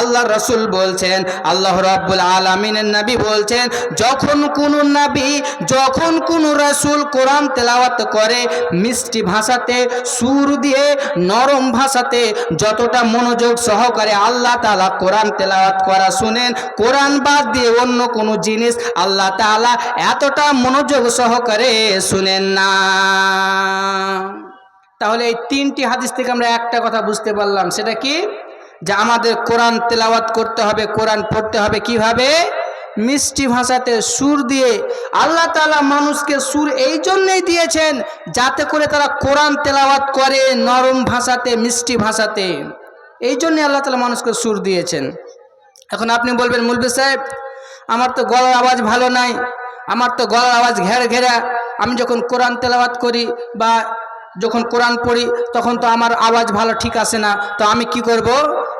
আল্লাহ রসুল বলছেন, আল্লাহ রাব্বুল আলমিনের নবী বলছেন, যখন কোন নবী, যখন কোন রসুল কোরআন তেলাওয়াত করে, মিষ্টি ভাষাতে, সুর দিয়ে, নরম ভাষাতে যতটা মনোযোগ সহকারে আল্লাহ তালা কোরআন তেলাওয়াত করা শুনেন, কোরআন বাদ দিয়ে অন্য কোনো জিনিস আল্লাহ তালা এতটা মনোযোগ সহকারে শুনেন না। তাহলে এই তিনটি হাদিস থেকে আমরা একটা কথা বুঝতে পারলাম, সেটা কি? যে আমাদের কোরআন তেলাওয়াত করতে হবে, কোরআন পড়তে হবে কীভাবে? মিষ্টি ভাষাতে সুর দিয়ে। আল্লাহ তালা মানুষকে সুর এই জন্যেই দিয়েছেন যাতে করে তারা কোরআন তেলাওয়াত করে নরম ভাষাতে, মিষ্টি ভাষাতে। এই জন্যে আল্লাহ তালা মানুষকে সুর দিয়েছেন। এখন আপনি বলবেন, মুলবি সাহেব, আমার তো গলার আওয়াজ ভালো নাই, আমার তো গলার আওয়াজ ঘের ঘেরা। আমি যখন কোরআন তেলাওয়াত করি বা যখন কোরআন পড়ি, তখন তো আমার আওয়াজ ভালো ঠিক আসে না। তো আমি কি করব?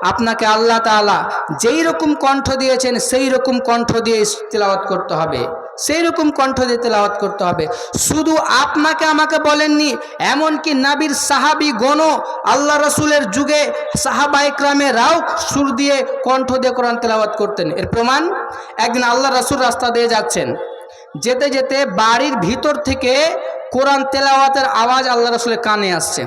আপনাকে আল্লাহ তাআলা যেই রকম কণ্ঠ দিয়েছেন, সেই রকম কণ্ঠ দিয়ে তেলাওয়াত করতে হবে। সেই রকম কণ্ঠ দিয়ে তেলাওয়াত করতে হবে। শুধু আপনাকে আমাকে বলেননি, এমনকি নাবির সাহাবি গণ আল্লাহ রসুলের যুগে সাহাবা ইকরামেরাও সুর দিয়ে কণ্ঠ দিয়ে কোরআন তেলাওয়াত করতেন। এর প্রমাণ, একদিন আল্লাহ রসুল রাস্তা দিয়ে যাচ্ছেন। যেতে যেতে বাড়ির ভিতর থেকে কোরআন তেলাওয়াতের আওয়াজ আল্লাহ রসুলের কানে আসছে।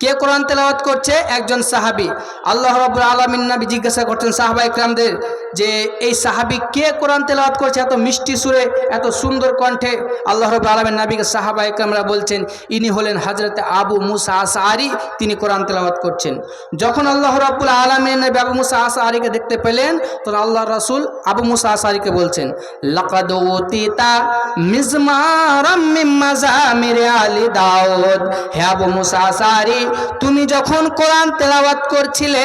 কে কোরআন তেলাওয়াত করছে? একজন সাহাবি। আল্লাহ রাব্বুল আলমিন নাবি জিজ্ঞাসা করছেন সাহাবা ইকরামদের যে এই সাহাবি কে কোরআন তেলাওয়াত করছে? এত মিষ্টি সুরে, এত সুন্দর কণ্ঠে আল্লাহ রাব্বুল আলামিন নবীকে সাহাবা ইকরামরা বলছেন, ইনি হলেন হযরতে আবু মুসা আশআরি, তিনি কোরআন তেলাওয়াত করছেন। যখন আল্লাহ রাব্বুল আলামিন নবী আবু মুসা আশআরিকে দেখতে পেলেন, তখন আল্লাহ রাসূল আবু মুসা আশআরিকে বলছেন, লাকাদ উতিতা মিজমারাম মিন মাজামির আলি দাউদ। হে আবু মুসা আশআরি, তুমি যখন কোরআন তেলাওয়াত করছিলে,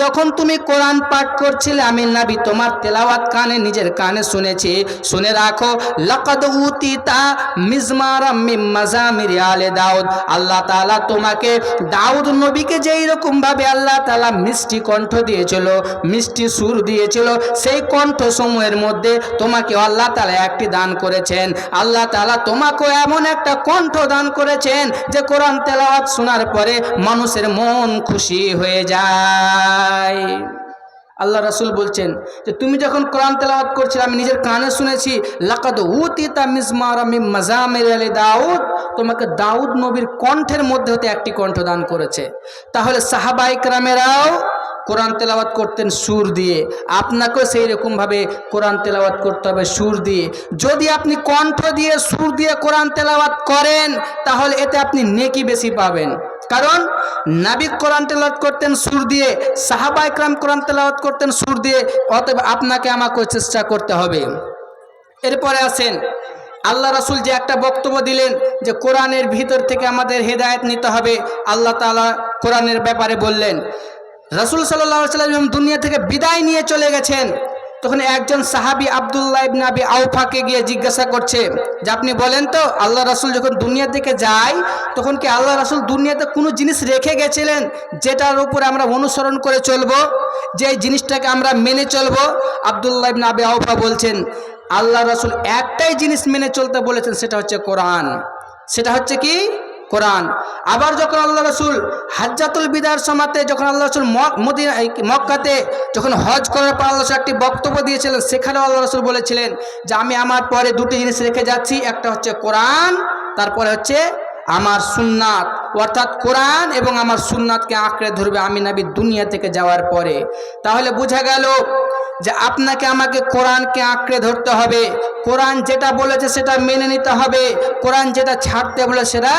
যখন তুমি কোরআন পাঠ করছিলে আমি নবী তোমার তেলাওয়াত কানে, নিজের কানে শুনেছি। শুনে রাখো, লাকাদ উতিতা মিজমারাম মিন মাজামির আলি দাউদ। আল্লাহ তাআলা তোমাকে দাউদ নবীকে যেই রকম ভাবে আল্লাহ তাআলা মিষ্টি কণ্ঠ দিয়েছিল, মিষ্টি সুর দিয়েছিল, সেই কণ্ঠ সমূহের মধ্যে তোমাকে আল্লাহ তাআলা একটি দান করেছেন। আল্লাহ তাআলা তোমাকেও এমন একটা কণ্ঠ দান করেছেন যে কোরআন তেলাওয়াত শোনার পরে মানুষের মন খুশি হয়ে যায়। আল্লাহ রাসুল বলছেন যে তুমি যখন কোরআন তেলাওয়াত করছিলে, আমি নিজের কানে শুনেছি, লাকাদ উতিতা মিজমার আমি মাজামের আলী দাউদ। তোমাকে দাউদ নবীর কণ্ঠের মধ্যে হতে একটি কণ্ঠ দান করেছে। তাহলে সাহাবাইক রামেরাও কোরআন তেলাওয়াত করতেন সুর দিয়ে। আপনাকেও সেই রকমভাবে কোরআন তেলাওয়াত করতে হবে সুর দিয়ে। যদি আপনি কণ্ঠ দিয়ে, সুর দিয়ে কোরআন তেলাওয়াত করেন, তাহলে এতে আপনি নেকি বেশি পাবেন। কারণ নাবিক কোরআন তেলাওয়াত করতেন সুর দিয়ে, সাহাবা ইকরাম কোরআন তেলাওয়াত করতেন সুর দিয়ে, অতএব আপনাকে আমাকেও চেষ্টা করতে হবে। এরপরে আসেন আল্লাহ রাসুল যে একটা বক্তব্য দিলেন যে কোরআনের ভিতর থেকে আমাদের হেদায়েত নিতে হবে, আল্লাহ তাআলা কোরআনের ব্যাপারে বললেন, রাসুল সাল্লাহ সাল্লাম দুনিয়া থেকে বিদায় নিয়ে চলে গেছেন। তখন একজন সাহাবি আবদুল্লাহ ইবনে আবি আউফাকে গিয়ে জিজ্ঞাসা করছে, যে আপনি বলেন তো, আল্লাহ রাসুল যখন দুনিয়া থেকে যায়, তখন কি আল্লাহ রাসুল দুনিয়াতে কোনো জিনিস রেখে গেছিলেন, যেটার উপর আমরা অনুসরণ করে চলবো? যে জিনিসটাকে আমরা মেনে চলবো? আবদুল্লাহ ইবনে আবি আউফা বলছেন, আল্লাহ রাসুল একটাই জিনিস মেনে চলতে বলেছেন, সেটা হচ্ছে কোরআন। সেটা হচ্ছে কি? কোরআন। আবার যখন আল্লাহ রসুল হাজ্জাতুল বিদার সমাতে, যখন আল্লাহ রসুল মক্কাতে যখন হজ করার পর আল্লাহ একটি বক্তব্য দিয়েছিলেন, সেখানেও আল্লাহ রসুল বলেছিলেন যে, আমি আমার পরে দুটি জিনিস রেখে যাচ্ছি, একটা হচ্ছে কোরআন, তারপরে হচ্ছে আমার সুন্নাত। অর্থাৎ কোরআন এবং আমার সুন্নাতকে আঁকড়ে ধরবে আমি নাবি দুনিয়া থেকে যাওয়ার পরে। তাহলে বোঝা গেল যে, আপনাকে আমাকে কোরআনকে আঁকড়ে ধরতে হবে। কোরআন যেটা বলেছে সেটা মেনে নিতে হবে। কোরআন যেটা ছাড়তে বলে সেটা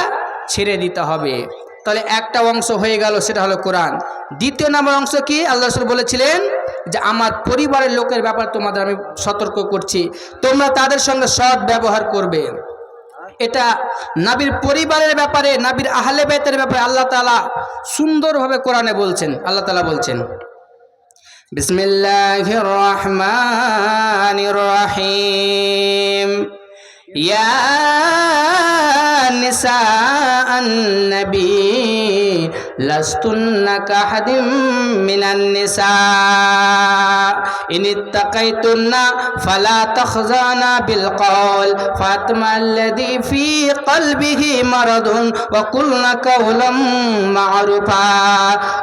ছেড়ে দিতে হবে। তাহলে একটা অংশ হয়ে গেল, সেটা হলো কোরআন। দ্বিতীয় নম্বর অংশ কি? আল্লাহ রসুল বলেছিলেন যে, আমার পরিবারের লোকের ব্যাপার তোমাদের আমি সতর্ক করছি। তোমরা তাদের সঙ্গে সৎ ব্যবহার করবে। এটা নাবির পরিবারের ব্যাপারে, নাবির আহলে বেতের ব্যাপারে আল্লাহ তালা সুন্দরভাবে কোরআনে বলছেন। আল্লাহ তালা বলছেন, বিসমিল্লাহির রহমানির রহিম। ইয়া নিসাআ النبي لستن كأحد من النساء إن اتقيتن فلا تخزانا بالقول فاطمع الذي في قلبه مرض وقلنا قولا معروفا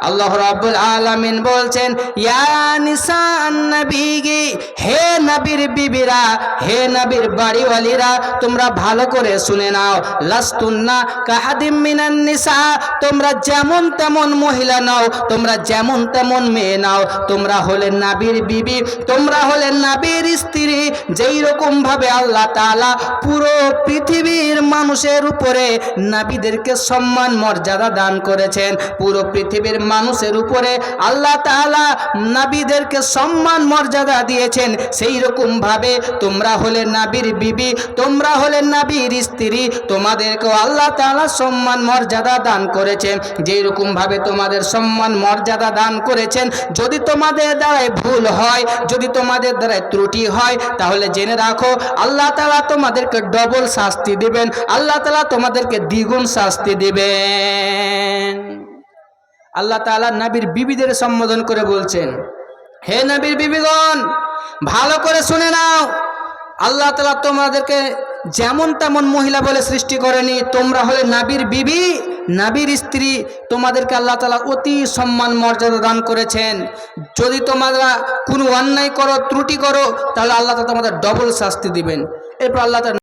আল্লাহ রাব্বুল আলামিন বলছেন ইয়া নিসা নবীগি হে নবীর বিবিরা হে নবীর বাড়িওয়ালিরা তোমরা ভালো করে শুনে নাও লাস্তুন্না কাহাদিম মিনান নিসা তোমরা যেমন তেমন মহিলা নাও তোমরা যেমন তেমন মেয়ে নাও তোমরা হলে নাবির বিবি তোমরা হলে নাবির স্ত্রী, যেই রকম ভাবে আল্লাহ তাআলা পুরো পৃথিবীর মানুষের উপরে নাবিদেরকে সম্মান, মর্যাদা দান করেছেন। পুরো পৃথিবীর মানুষের উপরে আল্লাহ তাআলা নাবিদেরকে সম্মান, মর্যাদা দিয়েছেন। সেই রকম ভাবে তোমরা হলে নাবির বিবি, তোমরা হলে নাবির স্ত্রী, তোমাদেরকেও আল্লাহ তাআলা সম্মান, মর্যাদা দান করেছেন। যেই রকম ভাবে তোমাদের সম্মান, মর্যাদা দান করেছেন, যদি তোমাদের দ্বারাই ভুল হয় যদি তোমাদের দ্বারাই ত্রুটি হয়, তাহলে জেনে রাখো, আল্লাহ তালা তোমাদেরকে ডবল শাস্তি দিবেন। আল্লাহ তালা তোমাদেরকে দ্বিগুণ শাস্তি দিবেন। আল্লাহ তাআলা নবীর বিবিদের সম্বোধন করে বলছেন, হে নাবির বিবিগণ, ভালো করে শুনে নাও। আল্লাহ তালা তোমাদেরকে যেমন তেমন মহিলা বলে সৃষ্টি করেনি, তোমরা হলে নাবির বিবি। নাবির স্ত্রী তোমাদেরকে আল্লাহ তালা অতি সম্মান মর্যাদা দান করেছেন। যদি তোমরা কোনো অন্যায় করো, ত্রুটি করো, তাহলে আল্লাহ তালা তোমাদের ডবল শাস্তি দিবেন। এরপর আল্লাহ